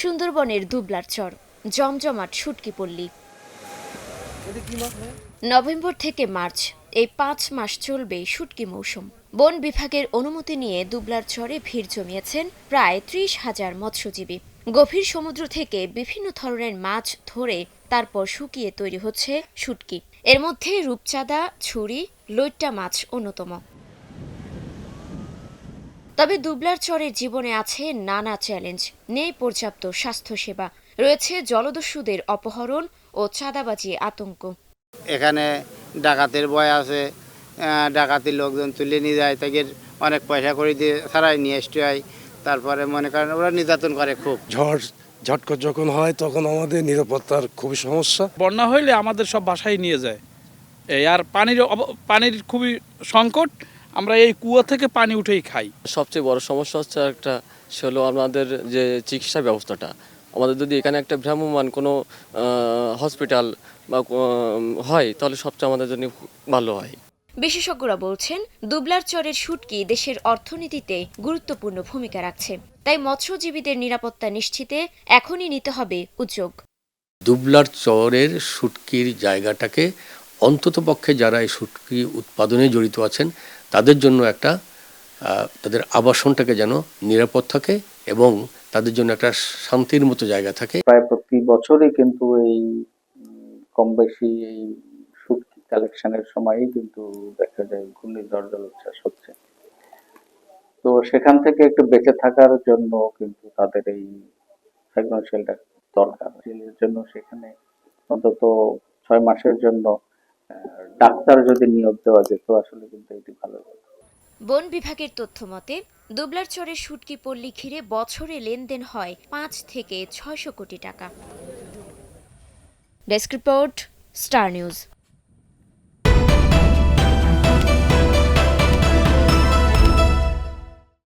সুন্দরবনের দুবলার চর জমজমাট শুটকি পল্লী। নভেম্বর থেকে মার্চ এই পাঁচ মাস চলবে শুটকি মৌসুম। বন বিভাগের অনুমতি নিয়ে দুবলার চরে ভিড় জমিয়েছেন প্রায় ত্রিশ হাজার মৎস্যজীবী। গভীর সমুদ্র থেকে বিভিন্ন ধরনের মাছ ধরে তারপর শুকিয়ে তৈরি হচ্ছে শুটকি এর মধ্যে রূপচাঁদা ছুরি লইট্টা মাছ অন্যতম। তবে দুবলার চরের জীবনে আছে নানা চ্যালেঞ্জ। নেই পর্যাপ্ত স্বাস্থ্যসেবা। রয়েছে জলদস্যুদের অপহরণ ও চাঁদাবাজি আতঙ্ক। এখানে ডাকাতের ভয় আছে ডাকাতির লোকজন তুলে নিয়ে যায় তাকে অনেক পয়সা করে দিয়ে ছাড়াই নিয়ে আসতে হয়। তারপরে মনে করেন ওরা নির্যাতন করে খুব। ঝড় ঝটকা যখন হয় তখন আমাদের নিরাপত্তার খুবই সমস্যা। বন্যা হইলে আমাদের সব বাসায় নিয়ে যায়। এই আর পানির অব- পানির খুবই সংকট আমরা এই কুয়া থেকে পানি উঠেই খাই। সবচেয়ে বড় সমস্যা হচ্ছে একটা সে হলো আমাদের যে চিকিৎসা ব্যবস্থাটা। আমাদের যদি এখানে একটা ভ্রাম্যমান কোনো হসপিটাল বা হয় তাহলে সবচেয়ে আমাদের জন্য ভালো হয়। বিশেষজ্ঞরা বলছেন দুবলার চরের শুটকি দেশের অর্থনীতিতে গুরুত্বপূর্ণ ভূমিকা রাখছে। তাই মৎস্যজীবীদের নিরাপত্তা নিশ্চিতে এখনই নিতে হবে উদ্যোগ। দুবলার চরের শুটকির জায়গাটাকে অন্ততপক্ষে যারা এই শুটকি উৎপাদনে জড়িত আছেন, তাদের জন্য একটা তাদের আবাসনটাকে যেন নিরাপদ থাকে এবং তাদের জন্য একটা শান্তির মতো জায়গা থাকে। প্রায় প্রতি বছরই কিন্তু এই, কম বেশি এই শুটকি কালেকশনের সময়ই কিন্তু দেখা যায় ঘূর্ণিঝড় জলোচ্ছ্বাস হচ্ছে। তো সেখান থেকে একটু বেঁচে থাকার জন্য কিন্তু তাদের এই সাইক্লোন শেল্টার দরকার। জন্য সেখানে অন্তত ছয় মাসের জন্য ডাক্তার যদি নিয়োগ দেওয়া যেত, আসলে কিন্তু এটি ভালো বন বিভাগের তথ্য মতে, দুবলার চরের শুটকি পল্লি ঘিরে বছরে লেনদেন হয় পাঁচ থেকে ছয়শো কোটি টাকা। Desk report, star news.